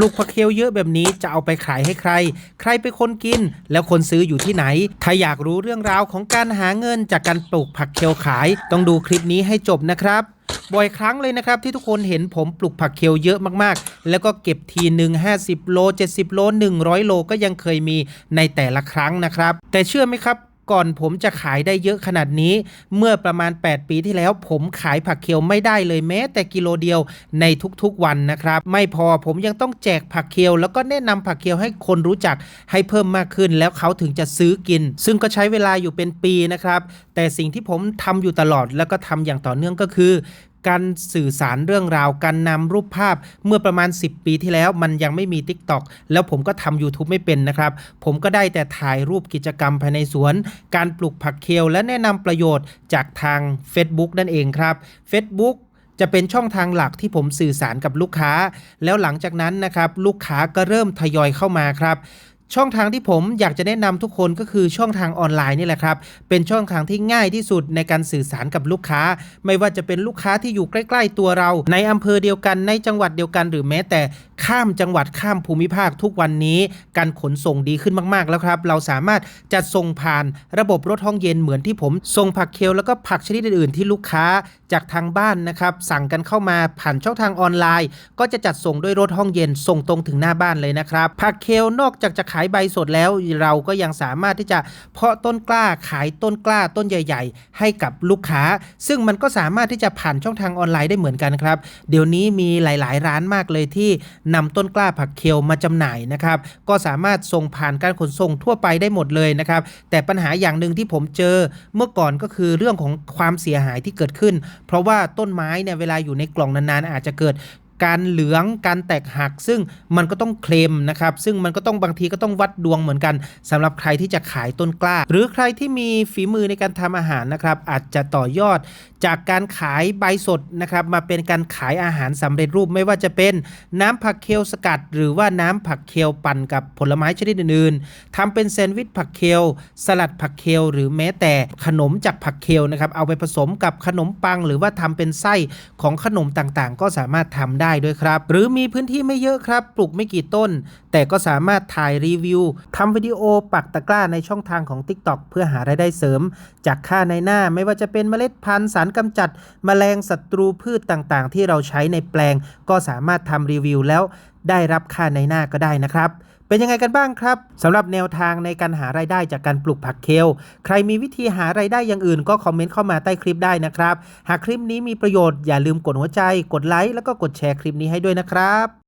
ลูกผักเคลเยอะแบบนี้จะเอาไปขายให้ใคร ใครเป็นคนกิน แล้วคนซื้ออยู่ที่ไหน ถ้าอยากรู้เรื่องราวของการหาเงินจากการปลูกผักเคลขาย ต้องดูคลิปนี้ให้จบนะครับบ่อยครั้งเลยนะครับที่ทุกคนเห็นผมปลูกผักเคลเยอะมากๆ แล้วก็เก็บทีหนึ่ง50 โล 70 โล 100 โลก็ยังเคยมีในแต่ละครั้งนะครับ แต่เชื่อไหมครับ ก่อนผมจะขายได้เยอะขนาดนี้ เมื่อประมาณ 8 ปีที่แล้วผมขายผักเคียวไม่ได้เลยแม้แต่กิโลเดียวในทุกๆวันนะครับ ไม่พอผมยังต้องแจกผักเคียว แล้วก็แนะนำผักเคียวให้คนรู้จักให้เพิ่มมากขึ้น แล้วเขาถึงจะซื้อกิน ซึ่งก็ใช้เวลาอยู่เป็นปีนะครับ แต่สิ่งที่ผมทำอยู่ตลอดแล้วก็ทำอย่างต่อเนื่องก็คือ การสื่อสารเรื่องราว การนำรูปภาพเมื่อประมาณ 10 ปีที่แล้วมันยังไม่มี TikTok แล้วผมก็ทำ YouTube ไม่เป็นนะครับ ผมก็ได้แต่ถ่ายรูปกิจกรรมภายในสวน การปลูกผักเคลและแนะนำประโยชน์จากทาง Facebook นั่นเองครับ Facebook จะเป็นช่องทางหลักที่ผมสื่อสารกับลูกค้า แล้วหลังจากนั้นนะครับ ลูกค้าก็เริ่มทยอยเข้ามาครับ ช่องทางที่ผมอยากจะแนะนำทุกคนก็คือช่องทางออนไลน์นี่แหละครับ เป็นช่องทางที่ง่ายที่สุดในการสื่อสารกับลูกค้า ไม่ว่าจะเป็นลูกค้าที่อยู่ใกล้ๆตัวเรา ในอำเภอเดียวกันในจังหวัดเดียวกัน หรือแม้แต่ข้ามจังหวัดข้ามภูมิภาคทุกวันนี้ การขนส่งดีขึ้นมากๆแล้วครับ เราสามารถจัดส่งผ่านระบบรถห้องเย็นเหมือนที่ผมส่งผักเคลแล้วก็ผักชนิดอื่นๆ ที่ลูกค้าจากทางบ้านนะครับสั่งกันเข้ามาผ่านช่องทางออนไลน์ ก็จะจัดส่งด้วยรถห้องเย็นส่งตรงถึงหน้าบ้านเลยนะครับผักเคลนอกจากจะขายายใบสดแล้วเราก็ยังสามารถที่จะเพาะต้นกล้าขายต้นกล้าต้นใหญ่ ๆ ให้กับลูกค้า ซึ่งมันก็สามารถที่จะผ่านช่องทางออนไลน์ได้เหมือนกันครับ เดี๋ยวนี้มีหลาย ๆ ร้านมากเลยที่นำต้นกล้าผักเคลมาจำหน่ายนะครับ ก็สามารถส่งผ่านการขนส่งทั่วไปได้หมดเลยนะครับ แต่ปัญหาอย่างหนึ่งที่ผมเจอเมื่อก่อนก็คือเรื่องของความเสียหายที่เกิดขึ้น เพราะว่าต้นไม้เนี่ยเวลาอยู่ในกล่องนานๆอาจจะเกิด การเหลืองการแตกหัก ซึ่งมันก็ต้องเคลมนะครับ ซึ่งมันก็ต้องบางทีก็ต้องวัดดวงเหมือนกันสำหรับใครที่จะขายต้นกล้า หรือใครที่มีฝีมือในการทำอาหารนะครับ อาจจะต่อยอดจากการขายใบสดนะครับ มาเป็นการขายอาหารสำเร็จรูปไม่ว่าจะเป็นน้ำผักเคลสกัด หรือว่าน้ำผักเคลปั่นกับผลไม้ชนิดอื่นๆทำเป็นแซนด์วิชผักเคลสลัดผักเคลหรือแม้แต่ขนมจากผักเคลนะครับเอาไปผสมกับขนมปัง หรือว่าทำเป็นไส้ของขนมต่างๆ ก็สามารถทำได้ได้ด้วยครับ หรือมีพื้นที่ไม่เยอะครับ ปลูกไม่กี่ต้น แต่ก็สามารถถ่ายรีวิวทำวิดีโอปักตะกร้าในช่องทางของ TikTok เพื่อหารายได้เสริม จากค่าในหน้าไม่ว่าจะเป็นเมล็ดพันธุ์สารกำจัดแมลงศัตรูพืชต่างๆ ที่เราใช้ในแปลง ก็สามารถทำรีวิวแล้วได้รับค่าในหน้าก็ได้นะครับ เป็นยังไงกันบ้างครับสำหรับแนวทางในการหารายได้จากการปลูกผักเคล ใครมีวิธีหารายได้อย่างอื่นก็คอมเมนต์เข้ามาใต้คลิปได้นะครับ หากคลิปนี้มีประโยชน์อย่าลืมกดหัวใจ กดไลค์แล้วก็กดแชร์คลิปนี้ให้ด้วยนะครับ